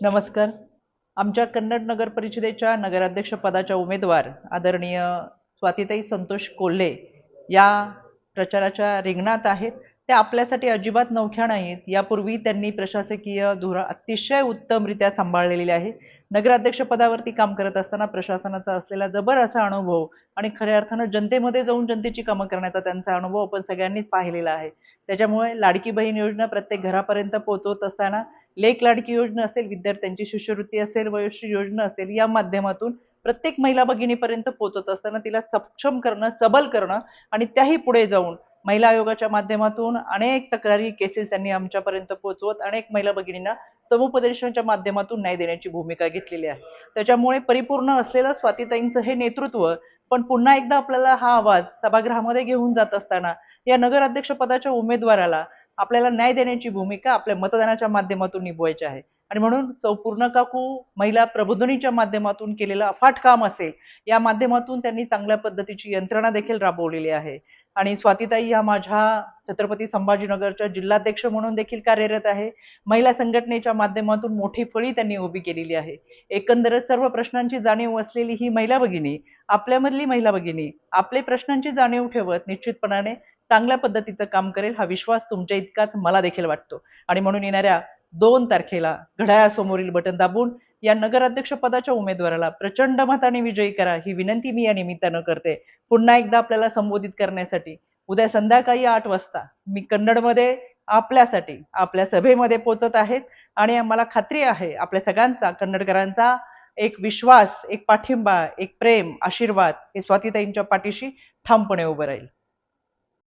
नमस्कार. आमच्या कन्नड नगर परिषदेच्या नगराध्यक्षपदाच्या उमेदवार आदरणीय स्वातीताई संतोष कोल्हे या प्रचाराच्या रिंगणात आहेत. त्या आपल्यासाठी अजिबात नवख्या नाहीत. यापूर्वी त्यांनी प्रशासकीय धोरण अतिशय उत्तमरित्या सांभाळलेली आहे. नगराध्यक्षपदावरती काम करत असताना प्रशासनाचा असलेला जबर असा अनुभव आणि खऱ्या अर्थानं जनतेमध्ये जाऊन जनतेची कामं करण्याचा त्यांचा अनुभव आपण सगळ्यांनीच पाहिलेला आहे. त्याच्यामुळे लाडकी बहीण योजना प्रत्येक घरापर्यंत पोहोचवत असताना लेख लाडकी योजना असेल विद्यार्थ्यांची शिष्यवृत्ती असेल वयोश्री योजना असेल या माध्यमातून प्रत्येक महिला भगिनीपर्यंत पोहोचत असताना तिला सक्षम करणं सबल करणं आणि त्याही पुढे जाऊन महिला आयोगाच्या माध्यमातून अनेक तक्रारी केसेस त्यांनी आमच्यापर्यंत पोहोचवत अनेक महिला भगिनींना समुपदेशनाच्या माध्यमातून न्याय देण्याची भूमिका घेतलेली आहे. त्याच्यामुळे परिपूर्ण असलेलं स्वातीताईंचं हे नेतृत्व पण पुन्हा एकदा आपल्याला हा आवाज सभागृहामध्ये घेऊन जात असताना या नगराध्यक्ष पदाच्या उमेदवाराला आपल्याला न्याय देण्याची भूमिका आपल्या मतदानाच्या माध्यमातून निभवायची आहे. आणि म्हणून सौ पूर्ण काकू महिला प्रबोधनीच्या माध्यमातून केलेलं अफाट काम असेल या माध्यमातून त्यांनी चांगल्या पद्धतीची यंत्रणा देखील राबवलेली आहे. आणि स्वातीताई या माझ्या छत्रपती संभाजीनगरच्या जिल्हाध्यक्ष म्हणून देखील कार्यरत आहे. महिला संघटनेच्या माध्यमातून मोठी फळी त्यांनी उभी केलेली आहे. एकंदरच सर्व प्रश्नांची जाणीव असलेली ही महिला भगिनी आपल्यामधली महिला भगिनी आपले प्रश्नांची जाणीव ठेवत निश्चितपणाने चांगल्या पद्धतीचं काम करेल हा विश्वास तुमच्या इतकाच मला देखील वाटतो. आणि म्हणून येणाऱ्या दोन तारखेला घड्याळासमोरील बटन दाबून या नगराध्यक्ष पदाच्या उमेदवाराला प्रचंड मताने विजयी करा ही विनंती मी या निमित्तानं करते. पुन्हा एकदा आपल्याला संबोधित करण्यासाठी उद्या संध्याकाळी आठ वाजता मी कन्नडमध्ये आपल्यासाठी आपल्या सभेमध्ये पोचत आहेत आणि मला खात्री आहे आपल्या सगळ्यांचा कन्नडकरांचा एक विश्वास एक पाठिंबा एक प्रेम आशीर्वाद हे स्वातीताईंच्या पाठीशी ठामपणे उभं राहील.